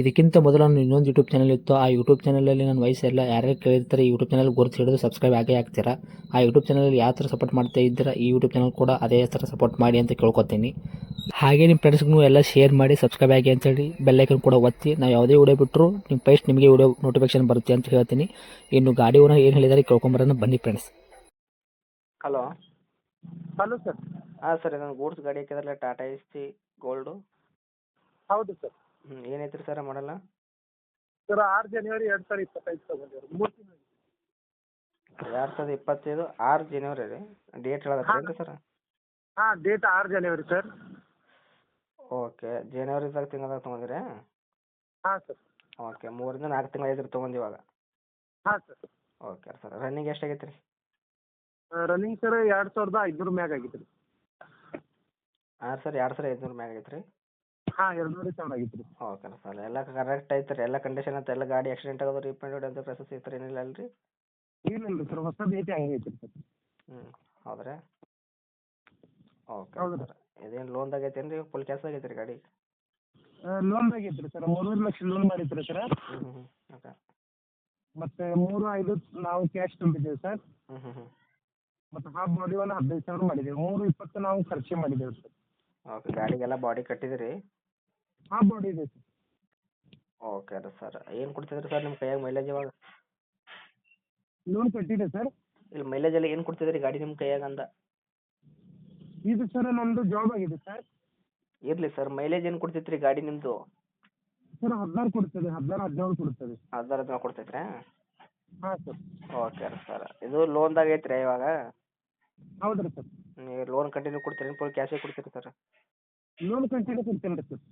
ಇದಕ್ಕಿಂತ ಮೊದಲು ನಾನು ಇನ್ನೊಂದು ಯೂಟ್ಯೂಬ್ ಚಾನಲ್ ಇತ್ತು. ಆ ಯೂಟ್ಯೂಬ್ ಚಾನಲಲ್ಲಿ ನನ್ನ ವಯಸ್ಸೆಲ್ಲ ಯಾರ್ಯಾರು ಕೇಳಿರ್ತಾರೆ ಈ ಯೂಟ್ಯೂಬ್ ಚಾನಲ್ ಗುರುತು ಹಿಡಿದು ಸಬ್ಸ್ಕ್ರೈಬ್ ಆಗೇ ಆಗ್ತೀರಾ? ಆ ಯೂಟ್ಯೂಬ್ ಚಾನಲಲ್ಲಿ ಯಾವ ಥರ ಸಪೋರ್ಟ್ ಮಾಡ್ತಾ ಇದ್ದೀರಾ ಈ ಯೂಟ್ಯೂಬ್ ಚಾನಲ್ ಕೂಡ ಅದೇ ಥರ ಸಪೋರ್ಟ್ ಮಾಡಿ ಅಂತ ಕೇಳ್ಕೊತೀನಿ. ಹಾಗೆ ನಿಮ್ಮ ಫ್ರೆಂಡ್ಸ್ಗೂ ಎಲ್ಲ ಶೇರ್ ಮಾಡಿ ಸಬ್ಸ್ಕ್ರೈಬ್ ಆಗಿ ಅಂತೇಳಿ ಬೆಲ್ಲೈಕನ್ ಕೂಡ ಒತ್ತಿ. ನಾವು ಯಾವುದೇ ವಿಡಿಯೋ ಬಿಟ್ಟರು ನಿಮ್ಮ ಫಸ್ಟ್ ನಿಮಗೆ ವಿಡಿಯೋ ನೋಟಿಫಿಕೇಶನ್ ಬರುತ್ತೆ ಅಂತ ಹೇಳ್ತೀನಿ. ಇನ್ನು ಗಾಡಿ ಓನರ್ ಏನು ಹೇಳಿದಾರೆ ಕೇಳ್ಕೊಂಬರೋಣ ಬನ್ನಿ ಫ್ರೆಂಡ್ಸ್ ಹಲೋ ಹಲೋ ಸರ್ ಹಾಂ ಸರ್ ನಾನು ಗೂಡ್ಸ್ ಗಾಡಿ ಹಾಕಿದ್ರಲ್ಲ ಟಾಟಾ ಎಸ್ ಟಿ ಗೋಲ್ಡು ಹೌದು ಸರ್ ಏನೈತ್ರಿ ಸರ್ ಮಾಡಲ್ಲ ಸರ್ ಆರು ಜನವರಿ ಎರಡು ಸಾವಿರ ಇಪ್ಪತ್ತೈದು ತಗೊಂಡಿವ್ರಿ ಮೂರು ತಿಂಗಳು ಎರಡು ಸಾವಿರದ ಇಪ್ಪತ್ತೈದು ಆರು ಜನವರಿ ರೀ? ಡೇಟ್ ಹೇಳಿ ಸರ್ ಹಾಂ ಡೇಟ್ ಆರು ಜನವರಿ ಸರ್ ಓಕೆ ಜನವರಿದಾಗ ತಿಂಗಳದಾಗ ತೊಗೊಂಡಿರಿ? ಹಾಂ ಸರ್ ಓಕೆ ಮೂರಿಂದ ನಾಲ್ಕು ತಿಂಗಳು ಐತ್ರಿ ತೊಗೊಂಡು ಇವಾಗ? ಹಾಂ ಸರ್ ಓಕೆ ಸರ್ ರನ್ನಿಂಗ್ ಎಷ್ಟಾಗೈತೆ ರೀ ರನ್ನಿಂಗ್ ಸರ್ ಎರಡು ಸಾವಿರದ ಐದುನೂರು ಮ್ಯಾಗ ಆಗಿತ್ತು ರೀ ಹಾಂ ಸರ್ ಎರಡು ಸಾವಿರ ಐದುನೂರು ಮ್ಯಾಗ ಆಗೈತೆ ರೀ ಹಾಂ ಸಾವಿರ ಆಗಿತ್ತು ರೀ ಓಕೆ ಸರ್ ಎಲ್ಲ ಕರೆಕ್ಟ್ ಐತೆ ರೀ ಎಲ್ಲ ಕಂಡೀಷನ್ ಐತೆ ಎಲ್ಲ ಗಾಡಿ ಆಕ್ಸಿಡೆಂಟ್ ಆಗೋದು ರೀಪೇಂಟ್ ಅಂತ ಪ್ರೊಸೆಸ್ ಐತೆ ಏನಿಲ್ಲ ಅಲ್ರಿ? ಏನಿಲ್ಲ ಸರ್ ಹೊಸದು ಐತಿ ಹಂಗೆ ಐತಿ ಸರ್ ಹ್ಞೂ ಹೌದ್ರಾ? ಓಕೆ ಹೌದು ಸರ್. ಇದೇನು ಲೋನ್ದಾಗ ಐತೇನು ರೀ ಫುಲ್ ಕ್ಯಾಶ್ ಆಗೈತೆ ರೀ ಗಾಡಿ? ಲೋನ್ದಾಗ ಐತಿ ರೀ ಸರ್ ಮೂರುವರೆ ಲಕ್ಷ ಲೋನ್ ಮಾಡಿತ್ತು ಸರ್ ಹ್ಞೂ ಹ್ಞೂ ಹ್ಞೂ ಓಕೆ. ಮತ್ತು ಮೂರು ಐದು ನಾವು ಕ್ಯಾಶ್ ತುಂಬಿದ್ದೇವೆ ಸರ್ ಹ್ಞೂ ಹ್ಞೂ ಹ್ಞೂ ಮತ್ತೆ ಹಾಫ್ ಬಾಡಿ ಒಂದು ಹದಿನೈದು ಸಾವಿರ ಮಾಡಿದ್ದೇವೆ. ಮೂರು ಇಪ್ಪತ್ತು ನಾವು ಖರ್ಚು ಮಾಡಿದ್ದೇವೆ ಸರ್ ಓಕೆ ಗಾಡಿಗೆಲ್ಲ ಬಾಡಿ ಕಟ್ಟಿದಿರಿ? ಹಾಫ್ ಬಾಡಿ ಇದೆ. ಸರ್ ಓಕೆ ರೀ ಸರ್ ಏನು ಕೊಡ್ತಿದ್ರಿ ಸರ್ ನಿಮ್ಮ ಕೈಯಾಗ ಮೈಲೇಜ್ ಇವಾಗ ಲೋನ್ ಕಟ್ಟಿದೆ ಸರ್ ಇಲ್ಲಿ ಮೈಲೇಜ್ ಎಲ್ಲ ಏನು ಕೊಡ್ತಿದ್ರಿ ಗಾಡಿ ನಿಮ್ಮ ಕೈಯಾಗ ಅಂದ? ಇದು ಸರ್ ನಮ್ಮದು ಜಾಬ್ ಆಗಿದೆ ಸರ್ ಇರಲಿ ಸರ್ ಮೈಲೇಜ್ ಏನು ಕೊಡ್ತೈತ್ರಿ ಗಾಡಿ ನಿಮ್ಮದು ಸರ್ ಹದಿನಾರು ಕೊಡ್ತದೆ ಹದಿನಾರು ಹದಿನೇಳು ಕೊಡ್ತದೆ. ಹದಿನಾರು ಹದಿನಾರು ಕೊಡ್ತೈತ್ರಾ ಹಾಂ ಸರ್ ಓಕೆ ರೀ ಸರ್ ಇದು ಲೋನ್ದಾಗ ಐತ್ರಿ ಇವಾಗ? ಹೌದು ರೀ ಸರ್ ನೀವು ಲೋನ್ ಕಂಟಿನ್ಯೂ ಕೊಡ್ತೀರಿ ಫುಲ್ ಕ್ಯಾಶೇ ಕೊಡ್ತೀರಿ ಸರ್ ಲೋನ್ ಕಂಟಿನ್ಯೂ ಕೊಡ್ತೀನಿ ರೀ ಸರ್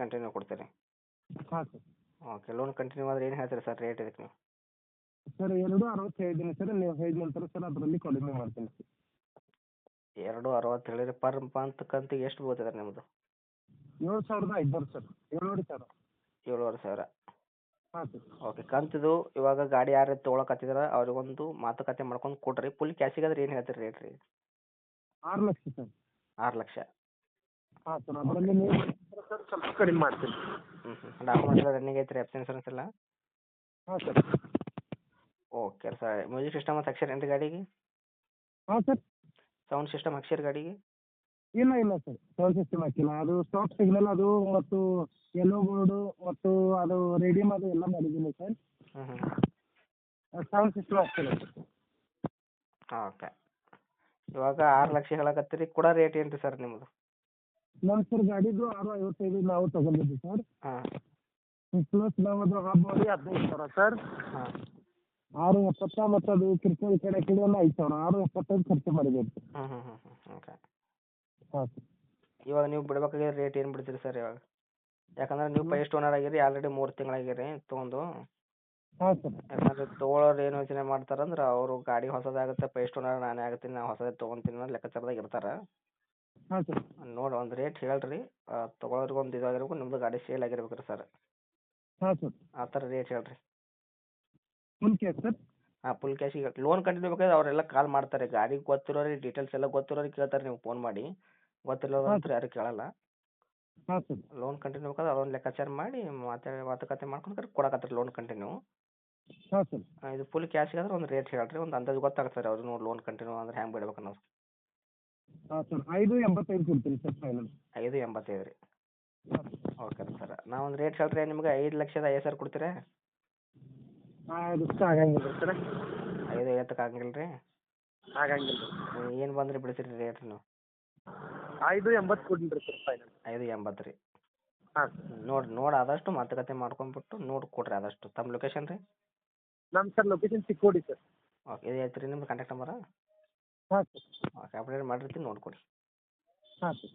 ಕಂಟಿನ್ಯೂ ಕೊಡ್ತೀರಿ? ಹಾಂ ಸರ್. ಓಕೆ ಲೋನ್ ಕಂಟಿನ್ಯೂ ಆದ್ರೆ ಏನು ಹೇಳ್ತೀರಿ ಸರ್ ರೇಟ್ ಇದಕ್ಕೆ? ನೀವು ಸರ್ ಎರಡು ಅರವತ್ತು ಹೇಳಿದ್ದೀನಿ ಸರ್ ನೀವು ಹೇಳಿದ ನಂತರ ಸರ್ ಅದರಲ್ಲಿ ಕಡಿಮೆ ಮಾಡ್ತೀನಿ ಸರ್. ಎರಡು ಅರವತ್ತು ಹೇಳಿರಿ ಪರ್ ಮಂತ್ ಕಂತಿಗೆ ಎಷ್ಟು ಬೀಳ್ತದೆ ನಿಮ್ಮದು ಏಳು ಸಾವಿರದ ಐದುನೂರು ಸರ್ ಏಳುವರೆ ಸಾವಿರ. ಏಳುವರೆ ಸಾವಿರ. ಹಾಂ ಸರ್. ಓಕೆ ಕಂತಿದು ಇವಾಗ ಗಾಡಿ ಯಾರು ತೊಗೊಳಕತ್ತಿದಾರ ಅವ್ರಿಗೊಂದು ಮಾತುಕತೆ ಮಾಡ್ಕೊಂಡು ಕೊಡ್ರಿ. ಫುಲ್ ಕ್ಯಾಶಿಗಾದ್ರೆ ಏನು ಹೇಳ್ತೀರಿ ರೇಟ್ ರೀ? ಆರು ಲಕ್ಷ ಸರ್. ಆರು ಲಕ್ಷ. ಹಾಂ ಸರ್ ಅದರಲ್ಲಿ ನೀವು ಸರ್ ಸ್ವಲ್ಪ ಕಡಿಮೆ ಮಾಡ್ತೀನಿ. ಹ್ಞೂ ಹ್ಞೂ ಡಾಕ್ಯುಮೆಂಟ್ಸ್ ಎಲ್ಲ ರನ್ನಿಂಗ್ ಐತ್ರಿ ಎಫ್ ಇನ್ಸೂರೆನ್ಸ್ ಎಲ್ಲ? ಹಾಂ sir okay sir music system ಮತ್ತು ಅಕ್ಷರ ಏನು ರೀ ಗಾಡಿಗೆ? ಹಾಂ ಸರ್ ಸೌಂಡ್ ಸಿಸ್ಟಮ್ ಅಕ್ಷರ ಗಾಡಿಗೆ? ಇಲ್ಲ ಇಲ್ಲ ಸರ್ ಸೌಂಡ್ ಸಿಸ್ಟಮ್ ಹಾಕಿಲ್ಲ. ಅದು ಸ್ಟಾಪ್ ಸಿಗ್ನಲ್ ಅದು ಮತ್ತು ಎಲ್ಲೋ ಬೋರ್ಡು ಮತ್ತು ಅದು ರೇಡಿಯಮ್ ಅದು ಎಲ್ಲ ಮಾಡಿದ್ದೀನಿ ಸರ್ ಹ್ಞೂ ಹ್ಞೂ ಸೌಂಡ್ ಸಿಸ್ಟಮ್ ಹಾಕ್ತಿಲ್ಲ ಸರ್ ಓಕೆ ಇವಾಗ ಆರು ಲಕ್ಷ ಹೇಳಕತ್ತೀರಿ. ಕೂಡ ರೇಟ್ ಏನು ರೀ ಸರ್ ನಿಮ್ಮದು ನಮ್ಮ ಸರ್ ಗಾಡಿದು ಆರು ಐವತ್ತೈದು ನಾವು ತಗೊಂಡಿದ್ವಿ ಸರ್. ಹಾಂ. ಪ್ಲಸ್ ನಾವು ಅದು ಹದಿನೈದು ಸಾವಿರ ಸರ್. ಹಾಂ. ಆರು ಎಪ್ಪತ್ತ ಮತ್ತು ಅದು ಕಿರ್ಕಲ್ ಕಡೆ ಕಡೆ ಒಂದು ಐದು ಸಾವಿರ. ಆರು ಎಪ್ಪತ್ತೈದು ಖರ್ಚು ಮಾಡಿದ್ದೇವೆ. ಹ್ಞೂ ಹ್ಞೂ ಹ್ಞೂ ಹ್ಞೂ ಓಕೆ ಹಾಂ. ಸರ್ ಇವಾಗ ನೀವು ಬಿಡ್ಬೇಕಾಗಿರೋ ರೇಟ್ ಏನು ಬಿಡ್ತೀರಿ ಸರ್ ಇವಾಗ? ಯಾಕಂದ್ರೆ ನೀವು ಫಸ್ಟ್ ಓನರ್ ಆಗಿರಿ ಆಲ್ರೆಡಿ ಮೂರು ತಿಂಗಳಾಗಿರಿ ತೊಗೊಂಡು. ಹಾಂ ಸರ್. ಯಾಕಂದ್ರೆ ತೊಗೊಳೋರು ಏನು ಯೋಚನೆ ಮಾಡ್ತಾರಂದ್ರೆ ಅವರು ಗಾಡಿ ಹೊಸದಾಗುತ್ತೆ ಫಸ್ಟ್ ಓನರ್ ನಾನೇ ಆಗ್ತೀನಿ ನಾನು ಹೊಸದೇ ತೊಗೊಂತೀನಿ ಅನ್ನೋ ಲೆಕ್ಕಾಚಾರದಾಗ ಇರ್ತಾರೆ. ಹಾಂ ಸರ್. ನೋಡಿ ಒಂದು ರೇಟ್ ಹೇಳ್ರಿ. ತೊಗೊಳೋರ್ಗೆ ಒಂದು ಇದಾಗಿರ್ಬೇಕು ನಿಮ್ಮದು ಗಾಡಿ ಸೇಲ್ ಆಗಿರ್ಬೇಕು ರೀ ಸರ್ ಹಾಂ ಸರ್. ಆ ಥರ ರೇಟ್ ಹೇಳ್ರಿ. Full cash sir? ಹಾಂ ಫುಲ್ ಕ್ಯಾಶಿಗೆ ಲೋನ್ ಕಂಟಿನ್ಯೂ ಬೇಕಾದ್ರೆ ಅವರೆಲ್ಲ ಕಾಲ್ ಮಾಡ್ತಾರೆ. ಗಾಡಿ ಗೊತ್ತಿರೋರಿಗೆ ಡೀಟೇಲ್ಸ್ ಎಲ್ಲ ಗೊತ್ತಿರೋರಿಗೆ ಕೇಳ್ತಾರೆ ನೀವು ಫೋನ್ ಮಾಡಿ. ಗೊತ್ತಿಲ್ಲೋರು ಹಾಂ ಅಂತೂ ಯಾರು ಕೇಳಲ್ಲ. ಹಾಂ ಸರ್. ಲೋನ್ ಕಂಟಿನ್ಯೂ ಬೇಕಾದ್ರೆ ಅದೊಂದು ಲೆಕ್ಕಾಚಾರ ಮಾಡಿ ಮಾತಾಡಿ ಮಾತುಕತೆ ಮಾಡ್ಕೊಂಡು ಕೊಡಕತ್ತಾರೆ ಲೋನ್ ಕಂಟಿನ್ಯೂ ಹಾಂ ಸರ್. ಇದು ಫುಲ್ ಕ್ಯಾಶಿಗೆ ಆದ್ರೆ ಒಂದು ರೇಟ್ ಹೇಳ್ರಿ ಒಂದು ಅಂದಾಜು ಗೊತ್ತಾಗ್ತದೆ ಸರ್ ಅವ್ರಿಗೆ ನೋಡಿ ಲೋನ್ ಕಂಟಿನ್ಯೂ ಅಂದ್ರೆ ಹ್ಯಾಂಗೆ ಬಿಡ್ಬೇಕು ಅನ್ನೋದು. ಹಾಂ ಸರ್ ಐದು ಎಂಬತ್ತೈದು ಕೊಡ್ತೀನಿ ಸರ್ ಫೈನಲ್ ಐದು ಎಂಬತ್ತೈದು ರೀ. ಓಕೆ ರೀ ಸರ್. ನಾವು ಒಂದು ರೇಟ್ ಹೇಳ್ರಿ ನಿಮ್ಗೆ ಐದು ಲಕ್ಷದ ಐದು ಸಾವಿರ ಕೊಡ್ತೀರಾ? ಹಾಂ ಅದಕ್ಕೆ ಆಗಂಗಿಲ್ಲ ಸರ್. ಐದು ಐವತ್ತಕ್ಕೆ ಆಗಂಗಿಲ್ಲ ರೀ? ಆಗಂಗಿಲ್ಲ ಏನು ಬಂದ್ರೆ ಬಿಡ್ತೀರಿ ರೇಟ್ ನೀವು ಐದು ಎಂಬತ್ತು ಕೊಡ್ತೀನಿ ರೀ ಸರ್ ಫೈನಲ್ ಐದು ಎಂಬತ್ತು ರೀ. ಹಾಂ. ನೋಡಿ ನೋಡಿ ಆದಷ್ಟು ಮಾತುಕತೆ ಮಾಡ್ಕೊಂಡ್ಬಿಟ್ಟು ನೋಡಿ ಕೊಡ್ರಿ ಆದಷ್ಟು. ತಮ್ಮ ಲೊಕೇಶನ್ ರೀ? ನಮ್ಮ sir location Chikkodi sir. Okay ಇದು ಐತ್ರಿ ನಿಮ್ದು ಕಾಂಟ್ಯಾಕ್ಟ್ ನಂಬರ ಹಾಂ. ಸರ್ ಅಪ್ಡೇಟ್ ಮಾಡಿರ್ತೀನಿ ನೋಡ್ಕೊಡಿ ಹಾಂ. ಸರ್